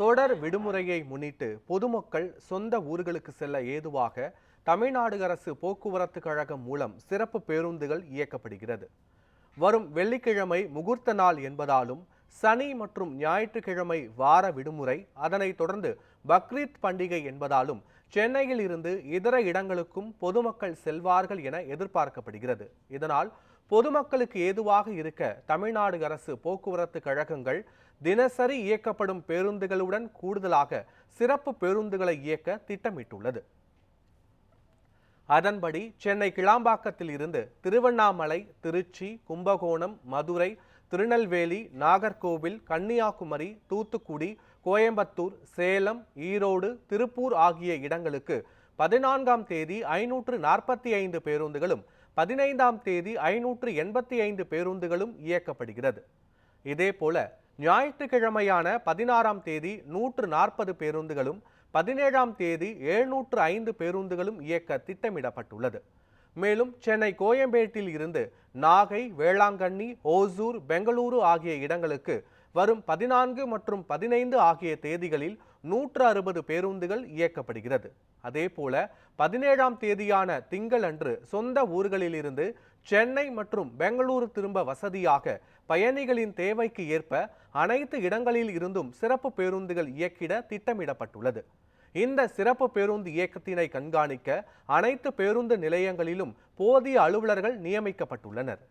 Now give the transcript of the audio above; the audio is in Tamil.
தொடர் விடுமுறையை முன்னிட்டு பொதுமக்கள் சொந்த ஊர்களுக்கு செல்ல ஏதுவாக தமிழ்நாடு அரசு போக்குவரத்து கழகம் மூலம் சிறப்பு பேருந்துகள் இயக்கப்படுகிறது. வரும் வெள்ளிக்கிழமை முகூர்த்த நாள் என்பதாலும் சனி மற்றும் ஞாயிற்றுக்கிழமை வார விடுமுறை அதனைத் தொடர்ந்து பக்ரீத் பண்டிகை என்பதாலும் சென்னையில் இருந்து இதர இடங்களுக்கும் பொதுமக்கள் செல்வார்கள் என எதிர்பார்க்கப்படுகிறது. இதனால் பொதுமக்களுக்கு ஏதுவாக இருக்க தமிழ்நாடு அரசு போக்குவரத்து கழகங்கள் தினசரி இயக்கப்படும் பேருந்துகளுடன் கூடுதலாக சிறப்பு பேருந்துகளை இயக்க திட்டமிட்டுள்ளது. அதன்படி சென்னை கிளாம்பாக்கத்தில் இருந்து திருவண்ணாமலை திருச்சி கும்பகோணம் மதுரை திருநெல்வேலி நாகர்கோவில் கன்னியாகுமரி தூத்துக்குடி கோயம்புத்தூர் சேலம் ஈரோடு திருப்பூர் ஆகிய இடங்களுக்கு பதினான்காம் தேதி ஐநூற்று நாற்பத்தி ஐந்து பேருந்துகளும் பதினைந்தாம் தேதி ஐநூற்று எண்பத்தி ஐந்து பேருந்துகளும் இயக்கப்படுகிறது. இதேபோல ஞாயிற்றுக்கிழமையான பதினாறாம் தேதி நூற்று நாற்பது பேருந்துகளும் பதினேழாம் தேதி எழுநூற்று ஐந்து பேருந்துகளும் இயக்க திட்டமிடப்பட்டுள்ளது. மேலும் சென்னை கோயம்பேட்டில் இருந்து நாகை வேளாங்கண்ணி ஓசூர் பெங்களூரு ஆகிய இடங்களுக்கு வரும் பதினான்கு மற்றும் பதினைந்து ஆகிய தேதிகளில் நூற்று அறுபது பேருந்துகள் இயக்கப்படுகிறது. அதேபோல பதினேழாம் தேதியான திங்கள் அன்று சொந்த ஊர்களிலிருந்து சென்னை மற்றும் பெங்களூரு திரும்ப வசதியாக பயணிகளின் தேவைக்கு ஏற்ப அனைத்து இடங்களில் இருந்தும் சிறப்பு பேருந்துகள் இயக்கிட திட்டமிடப்பட்டுள்ளது. இந்த சிறப்பு பேருந்து இயக்கத்தினை கண்காணிக்க அனைத்து பேருந்து நிலையங்களிலும் போதிய அலுவலர்கள் நியமிக்கப்பட்டுள்ளனர்.